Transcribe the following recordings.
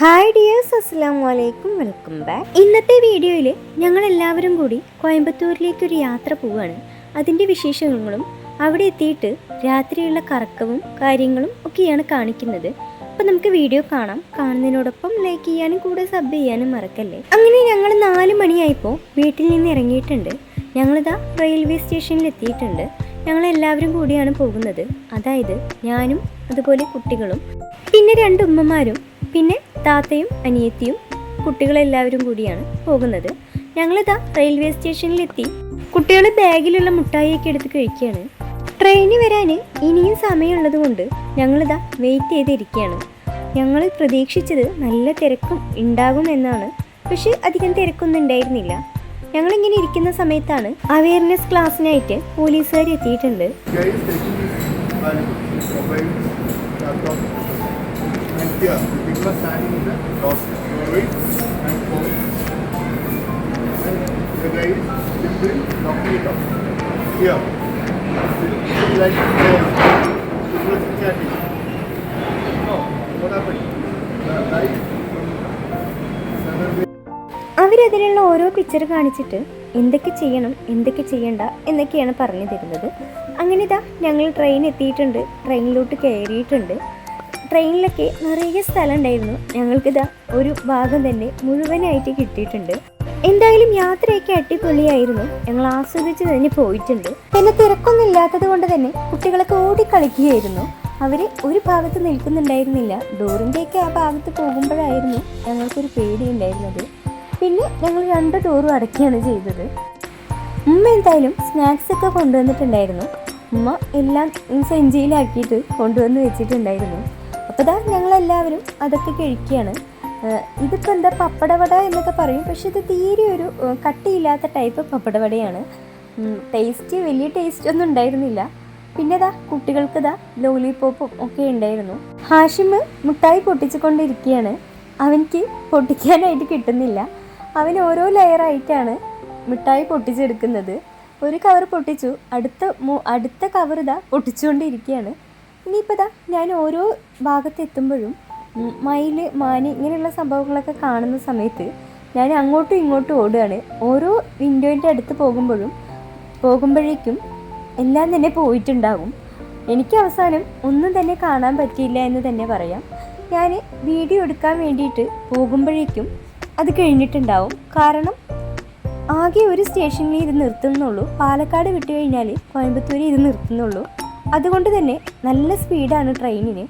Hi dears അസ്സാം വലൈക്കും welcome back ഇന്നത്തെ വീഡിയോയിൽ ഞങ്ങൾ എല്ലാവരും കൂടി കോയമ്പത്തൂരിലേക്കൊരു യാത്ര പോവുകയാണ്. അതിന്റെ വിശേഷങ്ങളും അവിടെ എത്തിയിട്ട് രാത്രിയുള്ള കറക്കവും കാര്യങ്ങളും ഒക്കെയാണ് കാണിക്കുന്നത്. അപ്പോൾ നമുക്ക് വീഡിയോ കാണാം. കാണുന്നതിനോടൊപ്പം ലൈക്ക് ചെയ്യാനും കൂടെ സബ് ചെയ്യാനും മറക്കല്ലേ? അങ്ങനെ ഞങ്ങൾ നാല് മണിയായപ്പോൾ വീട്ടിൽ നിന്ന് ഇറങ്ങിയിട്ടുണ്ട്. ഞങ്ങളിതാ റെയിൽവേ സ്റ്റേഷനിൽ എത്തിയിട്ടുണ്ട്. ഞങ്ങൾ എല്ലാവരും കൂടിയാണ് പോകുന്നത്. അതായത് ഞാനും അതുപോലെ കുട്ടികളും പിന്നെ രണ്ട് ഉമ്മമാരും പിന്നെ താത്തയും അനിയത്തിയും കുട്ടികളെല്ലാവരും കൂടിയാണ് പോകുന്നത്. ഞങ്ങളിതാ റെയിൽവേ സ്റ്റേഷനിലെത്തി. കുട്ടികൾ ബാഗിലുള്ള മുട്ടായിയൊക്കെ എടുത്ത് കഴിക്കുകയാണ്. ട്രെയിനിൽ വരാൻ ഇനിയും സമയമുള്ളത് കൊണ്ട് ഞങ്ങളിതാ വെയിറ്റ് ചെയ്തിരിക്കുകയാണ്. ഞങ്ങൾ പ്രതീക്ഷിച്ചത് നല്ല തിരക്കും ഉണ്ടാകും എന്നാണ്. പക്ഷേ അധികം തിരക്കൊന്നും ഉണ്ടായിരുന്നില്ല. ഞങ്ങളിങ്ങനെ ഇരിക്കുന്ന സമയത്താണ് അവയർനെസ് ക്ലാസ്സിനായിട്ട് പോലീസുകാർ എത്തിയിട്ടുണ്ട് Guys, year, people are standing in the doors. Your and phone. The guy is simply knocking it off. Here. It's like there. People are chatting. No, what happened? The guy അവരതിലുള്ള ഓരോ picture കാണിച്ചിട്ട് എന്തൊക്കെ ചെയ്യണം എന്തൊക്കെ ചെയ്യണ്ട എന്നൊക്കെയാണ് പറഞ്ഞു തരുന്നത് അങ്ങനെ ഇതാ ഞങ്ങൾ ട്രെയിൻ എത്തിയിട്ടുണ്ട് ട്രെയിനിലോട്ട് കയറിയിട്ടുണ്ട് ട്രെയിനിലൊക്കെ നിറയെ സ്ഥലം ഉണ്ടായിരുന്നു ഞങ്ങൾക്കിതാ ഒരു ഭാഗം തന്നെ മുഴുവനായിട്ട് കിട്ടിയിട്ടുണ്ട്. എന്തായാലും യാത്രയൊക്കെ അടിപൊളിയായിരുന്നു. ഞങ്ങൾ ആസ്വദിച്ച് തന്നെ പോയിട്ടുണ്ട്. പിന്നെ തിരക്കൊന്നും ഇല്ലാത്തത് കൊണ്ട് തന്നെ കുട്ടികളൊക്കെ ഓടിക്കളിക്കുകയായിരുന്നു അവർ ഒരു ഭാഗത്ത് നിൽക്കുന്നുണ്ടായിരുന്നില്ല. ഡോറിന്റെയൊക്കെ ആ ഭാഗത്ത് പോകുമ്പോഴായിരുന്നു ഞങ്ങൾക്കൊരു പേടി ഉണ്ടായിരുന്നത് പിന്നെ ഞങ്ങൾ രണ്ട് ഡോറും അടക്കുകയാണ് ചെയ്തത്. ഉമ്മ എന്തായാലും സ്നാക്സ് ഒക്കെ കൊണ്ടുവന്നിട്ടുണ്ടായിരുന്നു. ഉമ്മ എല്ലാം സെഞ്ചിയിലാക്കിയിട്ട് കൊണ്ടുവന്ന് വെച്ചിട്ടുണ്ടായിരുന്നു. അപ്പോൾ ദാ ഞങ്ങളെല്ലാവരും അതൊക്കെ കഴിക്കുകയാണ്. ഇതിപ്പോൾ എന്താ പപ്പടവട എന്നൊക്കെ പറയും. പക്ഷെ ഇത് തീരെ ഒരു കട്ടിയില്ലാത്ത ടൈപ്പ് പപ്പടവടയാണ്. ടേസ്റ്റ് വലിയ ടേസ്റ്റ് ഒന്നും ഉണ്ടായിരുന്നില്ല. പിന്നെ ദാ കുട്ടികൾക്ക് ഇതാ ലോലിപോപ്പും ഒക്കെ ഉണ്ടായിരുന്നു. ഹാഷിമ് മുട്ടായി പൊട്ടിച്ചുകൊണ്ടിരിക്കുകയാണ്. അവനിക്ക് പൊട്ടിക്കാനായിട്ട് കിട്ടുന്നില്ല. അവൻ ഓരോ ലെയറായിട്ടാണ് മിഠായി പൊട്ടിച്ചെടുക്കുന്നത്. ഒരു കവർ പൊട്ടിച്ചു. അടുത്ത അടുത്ത കവർ ഇതാ പൊട്ടിച്ചുകൊണ്ടിരിക്കുകയാണ്. ഇനിയിപ്പോൾ ഞാൻ ഓരോ ഭാഗത്തെത്തുമ്പോഴും മയിൽ മാന് ഇങ്ങനെയുള്ള സംഭവങ്ങളൊക്കെ കാണുന്ന സമയത്ത് ഞാൻ അങ്ങോട്ടും ഇങ്ങോട്ടും ഓടുകയാണ്. ഓരോ വിൻഡോയിന്റെ അടുത്ത് പോകുമ്പോഴും പോകുമ്പോഴേക്കും എല്ലാം തന്നെ പോയിട്ടുണ്ടാകും എനിക്ക് അവസാനം ഒന്നും തന്നെ കാണാൻ പറ്റിയില്ല എന്ന് തന്നെ പറയാം. ഞാൻ വീഡിയോ എടുക്കാൻ വേണ്ടിയിട്ട് പോകുമ്പോഴേക്കും അത് കഴിഞ്ഞിട്ടുണ്ടാവും. കാരണം ആകെ ഒരു സ്റ്റേഷനിൽ ഇത് നിർത്തുന്നുള്ളൂ. പാലക്കാട് വിട്ടു കഴിഞ്ഞാൽ കോയമ്പത്തൂർ ഇത് നിർത്തുന്നുള്ളൂ. അതുകൊണ്ട് തന്നെ നല്ല സ്പീഡാണ് ട്രെയിനിന്.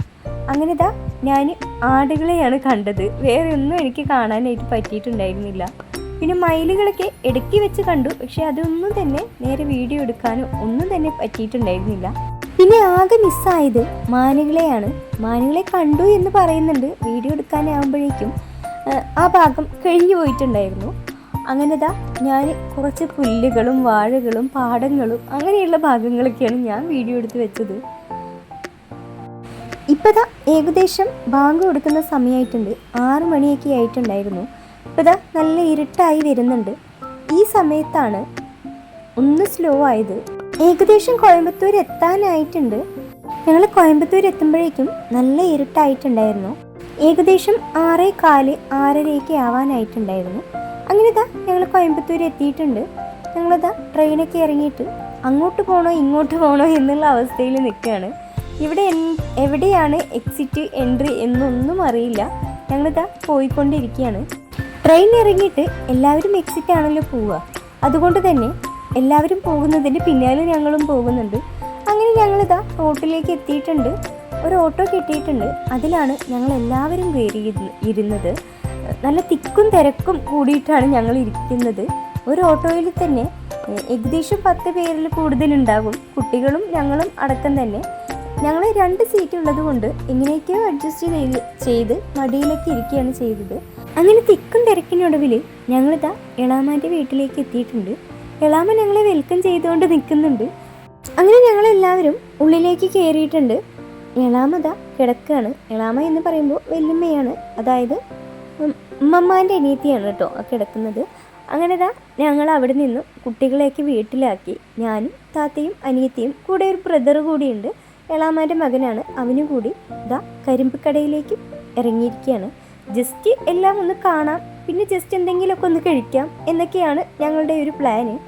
അങ്ങനെ ഇതാ ഞാൻ ആടുകളെയാണ് കണ്ടത്. വേറെ ഒന്നും എനിക്ക് കാണാനായിട്ട് പറ്റിയിട്ടുണ്ടായിരുന്നില്ല. പിന്നെ മയിലുകളൊക്കെ ഇടയ്ക്ക് വെച്ച് കണ്ടു. പക്ഷെ അതൊന്നും തന്നെ നേരെ വീഡിയോ എടുക്കാനോ ഒന്നും തന്നെ പറ്റിയിട്ടുണ്ടായിരുന്നില്ല. പിന്നെ ആകെ മിസ്സായത് മാനുകളെയാണ്. മാനുകളെ കണ്ടു എന്ന് പറയുന്നുണ്ട്. വീഡിയോ എടുക്കാനാവുമ്പോഴേക്കും ആ, ആ ഭാഗം കഴിഞ്ഞു പോയിട്ടുണ്ടായിരുന്നു. അങ്ങനെതാ ഞാൻ കുറച്ച് പുല്ലുകളും വാഴകളും പാടങ്ങളും അങ്ങനെയുള്ള ഭാഗങ്ങളൊക്കെയാണ് ഞാൻ വീഡിയോ എടുത്ത് വെച്ചത്. ഇപ്പതാ ഏകദേശം ബാങ്ക് കൊടുക്കുന്ന സമയമായിട്ടുണ്ട് ആറു മണിയൊക്കെ ആയിട്ടുണ്ടായിരുന്നു. ഇപ്പതാ നല്ല ഇരുട്ടായി വരുന്നുണ്ട്. ഈ സമയത്താണ് ഒന്ന് സ്ലോ ആയത്. ഏകദേശം കോയമ്പത്തൂർ എത്താനായിട്ടുണ്ട്. ഞങ്ങൾ കോയമ്പത്തൂർ എത്തുമ്പോഴേക്കും നല്ല ഇരുട്ടായിട്ടുണ്ടായിരുന്നു. ഏകദേശം ആറേ കാൽ ആറരയൊക്കെ ആവാനായിട്ടുണ്ടായിരുന്നു. അങ്ങനെ ഇതാ ഞങ്ങൾ കോയമ്പത്തൂർ എത്തിയിട്ടുണ്ട്. ഞങ്ങളിതാ ട്രെയിനൊക്കെ ഇറങ്ങിയിട്ട് അങ്ങോട്ട് പോകണോ ഇങ്ങോട്ട് പോകണോ എന്നുള്ള അവസ്ഥയിൽ നിൽക്കുകയാണ് ഇവിടെ എവിടെയാണ് എക്സിറ്റ് എൻട്രി എന്നൊന്നും അറിയില്ല. ഞങ്ങളിതാ പോയിക്കൊണ്ടിരിക്കുകയാണ് ട്രെയിൻ ഇറങ്ങിയിട്ട് എല്ലാവരും എക്സിറ്റ് ആണല്ലോ പോവുക. അതുകൊണ്ട് തന്നെ എല്ലാവരും പോകുന്നതിന്റെ പിന്നാലെ ഞങ്ങളും പോകുന്നുണ്ട്. അങ്ങനെ ഞങ്ങളിതാ റോട്ടിലേക്ക് എത്തിയിട്ടുണ്ട്. ഒരു ഓട്ടോ കിട്ടിയിട്ടുണ്ട്. അതിലാണ് ഞങ്ങൾ എല്ലാവരും കയറി ഇരുന്നത് നല്ല തിക്കും തിരക്കും കൂടിയിട്ടാണ് ഞങ്ങൾ ഇരിക്കുന്നത്. ഒരു ഓട്ടോയിൽ തന്നെ ഏകദേശം പത്ത് പേരിൽ കൂടുതലുണ്ടാകും. കുട്ടികളും ഞങ്ങളും അടക്കം തന്നെ. ഞങ്ങൾ രണ്ട് സീറ്റ് ഉള്ളത് കൊണ്ട് എങ്ങനെയൊക്കെയോ അഡ്ജസ്റ്റ് ചെയ്ത് ചെയ്ത് മടിയിലേക്ക് ഇരിക്കുകയാണ് ചെയ്തത്. അങ്ങനെ തിക്കും തിരക്കിനൊടുവിൽ ഞങ്ങളിതാ എളാമാന്റെ വീട്ടിലേക്ക് എത്തിയിട്ടുണ്ട്. എളാമ ഞങ്ങളെ വെൽക്കം ചെയ്തുകൊണ്ട് നിൽക്കുന്നുണ്ട്. അങ്ങനെ ഞങ്ങളെല്ലാവരും ഉള്ളിലേക്ക് കയറിയിട്ടുണ്ട്. എളാമത കിടക്കാണ്. എളാമ എന്ന് പറയുമ്പോൾ വെല്ലുമ്മയാണ് അതായത് ഉം, ഉമ്മമ്മാന്റെ അനിയത്തിയാണ് കേട്ടോ കിടക്കുന്നത്. അങ്ങനെ ദാ ഞങ്ങൾ അവിടെ നിന്നും കുട്ടികളെയൊക്കെ വീട്ടിലാക്കി. ഞാനും താത്തയും അനിയത്തിയും കൂടെ ഒരു ബ്രദർ കൂടിയുണ്ട്. എളാമാന്റെ മകനാണ്. അവനും കൂടി ഇതാ കരിമ്പ് ഇറങ്ങിയിരിക്കുകയാണ്. ജസ്റ്റ് എല്ലാം ഒന്ന് കാണാം. പിന്നെ ജസ്റ്റ് എന്തെങ്കിലുമൊക്കെ ഒന്ന് കഴിക്കാം എന്നൊക്കെയാണ് ഞങ്ങളുടെ ഒരു പ്ലാന്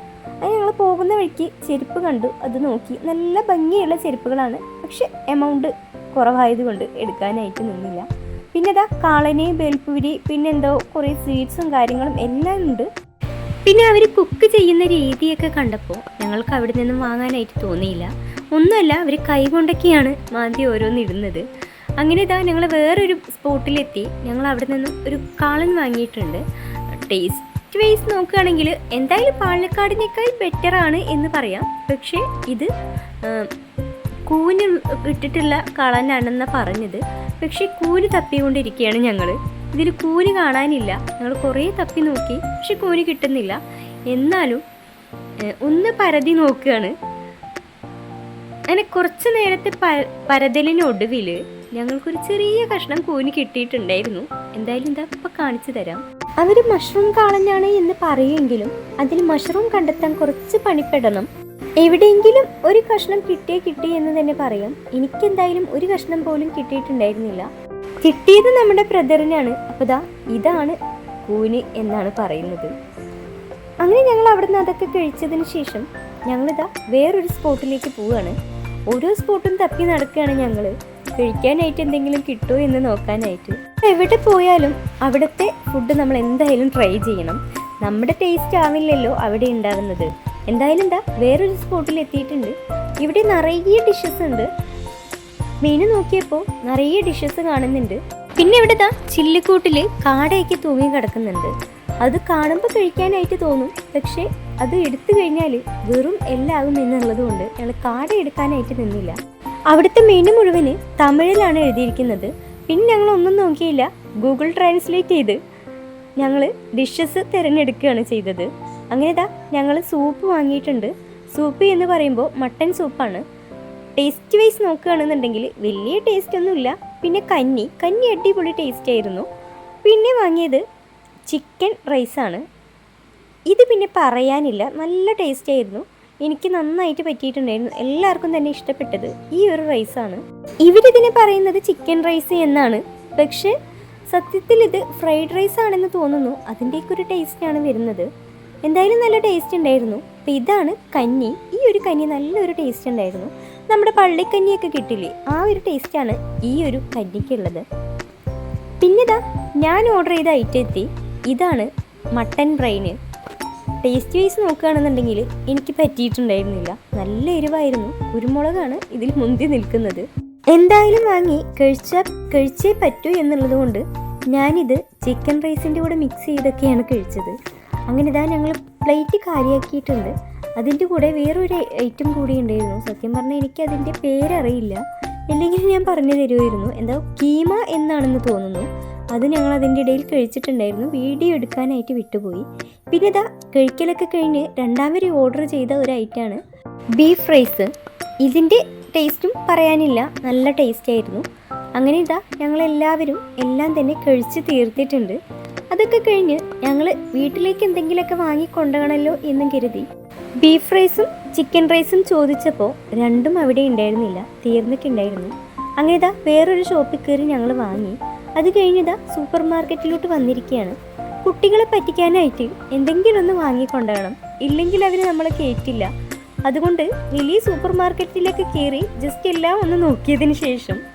അത് ഞങ്ങൾ പോകുന്ന വഴിക്ക് ചെരുപ്പ് കണ്ടു. അത് നോക്കി നല്ല ഭംഗിയുള്ള ചെരുപ്പുകളാണ്. പക്ഷെ എമൗണ്ട് കുറവായതുകൊണ്ട് എടുക്കാനായിട്ട് നിന്നില്ല. പിന്നെ ഇതാ കാളനി ബേൽപ്പൂരി പിന്നെന്തോ കുറേ സ്വീറ്റ്സും കാര്യങ്ങളും എല്ലാം ഉണ്ട്. പിന്നെ അവർ കുക്ക് ചെയ്യുന്ന രീതിയൊക്കെ കണ്ടപ്പോൾ ഞങ്ങൾക്ക് അവിടെ നിന്നും വാങ്ങാനായിട്ട് തോന്നിയില്ല. ഒന്നുമല്ല അവർ കൈകൊണ്ടൊക്കെയാണ് മാന്തി ഓരോന്ന് ഇടുന്നത്. അങ്ങനെ ഇതാ ഞങ്ങൾ വേറൊരു സ്പോട്ടിലെത്തി. ഞങ്ങൾ അവിടെ നിന്നും ഒരു കാളൻ വാങ്ങിയിട്ടുണ്ട്. ടേസ്റ്റ് വൈസ് നോക്കുകയാണെങ്കിൽ എന്തായാലും പാലക്കാടിനേക്കാൾ ബെറ്ററാണ് എന്ന് പറയാം. പക്ഷേ ഇത് കൂന് ഇട്ടിട്ടുള്ള കളനാണെന്നാ പറഞ്ഞത്. പക്ഷേ കൂന് തപ്പിക്കൊണ്ടിരിക്കുകയാണ് ഞങ്ങൾ ഇതിൽ കൂന് കാണാനില്ല. ഞങ്ങൾ കുറേ തപ്പി നോക്കി. പക്ഷെ കൂന് കിട്ടുന്നില്ല. എന്നാലും ഒന്ന് പരതി നോക്കുകയാണ്. അങ്ങനെ കുറച്ച് നേരത്തെ പ- പരതലിനൊടുവിൽ ഞങ്ങൾക്കൊരു ചെറിയ കഷ്ണം കൂന് കിട്ടിയിട്ടുണ്ടായിരുന്നു. എന്തായാലും എന്താ ഇപ്പം കാണിച്ചു തരാം. അവർ മഷ്റൂം കാളനാണ് എന്ന് പറയുമെങ്കിലും അതിൽ മഷ്റൂം കണ്ടെത്താൻ കുറച്ച് പണിപ്പെടണം. എവിടെയെങ്കിലും ഒരു കഷ്ണം കിട്ടിയേ കിട്ടി എന്ന് തന്നെ പറയാം. എനിക്കെന്തായാലും ഒരു കഷ്ണം പോലും കിട്ടിയിട്ടുണ്ടായിരുന്നില്ല. കിട്ടിയത് നമ്മുടെ ബ്രദറിനാണ്. അപ്പോൾ ദാ ഇതാണ് കൂന് എന്നാണ് പറയുന്നത്. അങ്ങനെ ഞങ്ങൾ അവിടുന്ന് അതൊക്കെ കഴിച്ചതിന് ശേഷം ഞങ്ങളിതാ വേറൊരു സ്പോട്ടിലേക്ക് പോവുകയാണ് ഓരോ സ്പോട്ടും തപ്പി നടക്കുകയാണ് ഞങ്ങൾ കഴിക്കാനായിട്ട് എന്തെങ്കിലും കിട്ടുമോ എന്ന് നോക്കാനായിട്ട്. എവിടെ പോയാലും അവിടുത്തെ ഫുഡ് നമ്മൾ എന്തായാലും ട്രൈ ചെയ്യണം. നമ്മുടെ ടേസ്റ്റ് ആവില്ലല്ലോ അവിടെ ഉണ്ടാകുന്നത് എന്തായാലും എന്താ വേറൊരു സ്പോട്ടിൽ എത്തിയിട്ടുണ്ട്. ഇവിടെ നിറയെ ഡിഷസ് ഉണ്ട്. മെനു നോക്കിയപ്പോൾ നിറയെ ഡിഷസ് കാണുന്നുണ്ട്. പിന്നെ ഇവിടെ ദാ ചില്ലിക്കൂട്ടിൽ കാടയൊക്കെ തൂങ്ങി കിടക്കുന്നുണ്ട്. അത് കാണുമ്പോൾ കഴിക്കാനായിട്ട് തോന്നും. പക്ഷേ അത് എടുത്തു കഴിഞ്ഞാൽ വെറും എല്ലാകും എന്നുള്ളത് കൊണ്ട് ഞങ്ങൾ കാട എടുക്കാനായിട്ട് നിന്നില്ല. അവിടുത്തെ മെനു മുഴുവൻ തമിഴിലാണ് എഴുതിയിരിക്കുന്നത്. പിന്നെ ഞങ്ങൾ ഒന്നും നോക്കിയില്ല. ഗൂഗിൾ ട്രാൻസ്ലേറ്റ് ചെയ്ത് ഞങ്ങൾ ഡിഷസ് തിരഞ്ഞെടുക്കുകയാണ് ചെയ്തത്. അങ്ങനെ ഇതാ ഞങ്ങൾ സൂപ്പ് വാങ്ങിയിട്ടുണ്ട്. സൂപ്പ് എന്ന് പറയുമ്പോൾ മട്ടൻ സൂപ്പാണ് ടേസ്റ്റ് വൈസ് നോക്കുകയാണെന്നുണ്ടെങ്കിൽ വലിയ ടേസ്റ്റ് ഒന്നുമില്ല. പിന്നെ കഞ്ഞി കഞ്ഞി അടിപൊളി ടേസ്റ്റ് ആയിരുന്നു. പിന്നെ വാങ്ങിയത് ചിക്കൻ റൈസാണ് ഇത് പിന്നെ പറയാനില്ല നല്ല ടേസ്റ്റ് ആയിരുന്നു. എനിക്ക് നന്നായിട്ട് പറ്റിയിട്ടുണ്ടായിരുന്നു. എല്ലാവർക്കും തന്നെ ഇഷ്ടപ്പെട്ടത് ഈ ഒരു റൈസാണ് ഇവരിതിനെ പറയുന്നത് ചിക്കൻ റൈസ് എന്നാണ്. പക്ഷേ സത്യത്തിൽ ഇത് ഫ്രൈഡ് റൈസ് ആണെന്ന് തോന്നുന്നു. അതിന്റെയൊക്കെ ഒരു ടേസ്റ്റാണ് വരുന്നത്. എന്തായാലും നല്ല ടേസ്റ്റ് ഉണ്ടായിരുന്നു. അപ്പോൾ ഇതാണ് കഞ്ഞി. ഈ ഒരു കഞ്ഞി നല്ലൊരു ടേസ്റ്റ് ഉണ്ടായിരുന്നു. നമ്മുടെ പള്ളിക്കഞ്ഞിയൊക്കെ കിട്ടില്ലേ? ആ ഒരു ടേസ്റ്റാണ് ഈ ഒരു കഞ്ഞിക്കുള്ളത്. പിന്നെതാ ഞാൻ ഓർഡർ ചെയ്ത ഐറ്റം എത്തി. ഇതാണ് മട്ടൻ ബ്രെയിന് ടേസ്റ്റ് വൈസ് നോക്കുകയാണെന്നുണ്ടെങ്കിൽ എനിക്ക് പറ്റിയിട്ടുണ്ടായിരുന്നില്ല. നല്ല എരിവായിരുന്നു. കുരുമുളകാണ് ഇതിൽ മുന്തി നിൽക്കുന്നത്. എന്തായാലും വാങ്ങി. കഴിച്ചാൽ കഴിച്ചേ പറ്റൂ എന്നുള്ളത് കൊണ്ട് ഞാനിത് ചിക്കൻ റൈസിന്റെ കൂടെ മിക്സ് ചെയ്തൊക്കെയാണ് കഴിച്ചത്. അങ്ങനെ ഇതാ ഞങ്ങൾ പ്ലേറ്റ് കാര്യമാക്കിയിട്ടുണ്ട് അതിന്റെ കൂടെ വേറൊരു ഐറ്റം കൂടി ഉണ്ടായിരുന്നു. സത്യം പറഞ്ഞാൽ എനിക്ക് അതിന്റെ പേരറിയില്ല. ഇല്ലെങ്കിൽ ഞാൻ പറഞ്ഞു തരുമായിരുന്നു എന്താ കീമ എന്നാണെന്ന് തോന്നുന്നു. അത് ഞങ്ങൾ അതിന്റെ ഇടയിൽ കഴിച്ചിട്ടുണ്ടായിരുന്നു. വീഡിയോ എടുക്കാനായിട്ട് വിട്ടുപോയി. പിന്നെ ഇതാ കഴിക്കലൊക്കെ കഴിഞ്ഞ് രണ്ടാമത് ഓർഡർ ചെയ്ത ഒരു ഐറ്റമാണ് ബീഫ് റൈസ് ഇതിന്റെ ടേസ്റ്റും പറയാനില്ല. നല്ല ടേസ്റ്റ് ആയിരുന്നു. അങ്ങനെ ഇതാ ഞങ്ങളെല്ലാവരും എല്ലാം തന്നെ കഴിച്ച് തീർത്തിട്ടുണ്ട്. അതൊക്കെ കഴിഞ്ഞ് ഞങ്ങൾ വീട്ടിലേക്ക് എന്തെങ്കിലുമൊക്കെ വാങ്ങി കൊണ്ടുപോകണമല്ലോ എന്നും കരുതി. ബീഫ് റൈസും ചിക്കൻ റൈസും ചോദിച്ചപ്പോൾ രണ്ടും അവിടെ ഉണ്ടായിരുന്നില്ല തീർന്നിട്ടുണ്ടായിരുന്നു. അങ്ങനെ ഇതാ വേറൊരു ഷോപ്പിൽ കയറി ഞങ്ങൾ വാങ്ങി. അത് കഴിഞ്ഞിതാ സൂപ്പർ മാർക്കറ്റിലോട്ട് വന്നിരിക്കുകയാണ്. കുട്ടികളെ പറ്റിക്കാനായിട്ട് എന്തെങ്കിലും ഒന്ന് വാങ്ങിക്കൊണ്ടുപോകണം ഇല്ലെങ്കിൽ അവർ നമ്മളെ കയറ്റില്ല അതുകൊണ്ട് വലിയ സൂപ്പർ മാർക്കറ്റിലേക്ക് കയറി ജസ്റ്റ് എല്ലാം ഒന്ന് നോക്കിയതിന് ശേഷം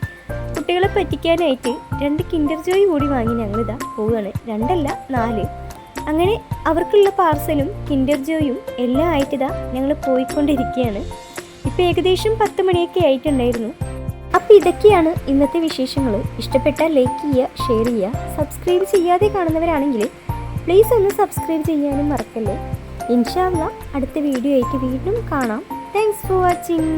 കുട്ടികളെ പറ്റിക്കാനായിട്ട് രണ്ട് കിൻഡർ ജോയ് കൂടി വാങ്ങി ഞങ്ങളിതാ പോവുകയാണ്. രണ്ടല്ല നാല്. അങ്ങനെ അവർക്കുള്ള പാർസലും കിൻഡർ ജോയും എല്ലാം ആയിട്ടിതാ ഞങ്ങൾ പോയിക്കൊണ്ടിരിക്കുകയാണ്. ഇപ്പം ഏകദേശം പത്ത് മണിയൊക്കെ ആയിട്ടുണ്ടായിരുന്നു. അപ്പോൾ ഇതൊക്കെയാണ് ഇന്നത്തെ വിശേഷങ്ങൾ ഇഷ്ടപ്പെട്ട ലൈക്ക് ചെയ്യുക ഷെയർ ചെയ്യുക സബ്സ്ക്രൈബ് ചെയ്യാതെ കാണുന്നവരാണെങ്കിൽ പ്ലീസ് ഒന്ന് സബ്സ്ക്രൈബ് ചെയ്യാനും മറക്കല്ലേ. ഇൻഷാല്ല അടുത്ത വീഡിയോ ആയിട്ട് വീണ്ടും കാണാം. Thanks for watching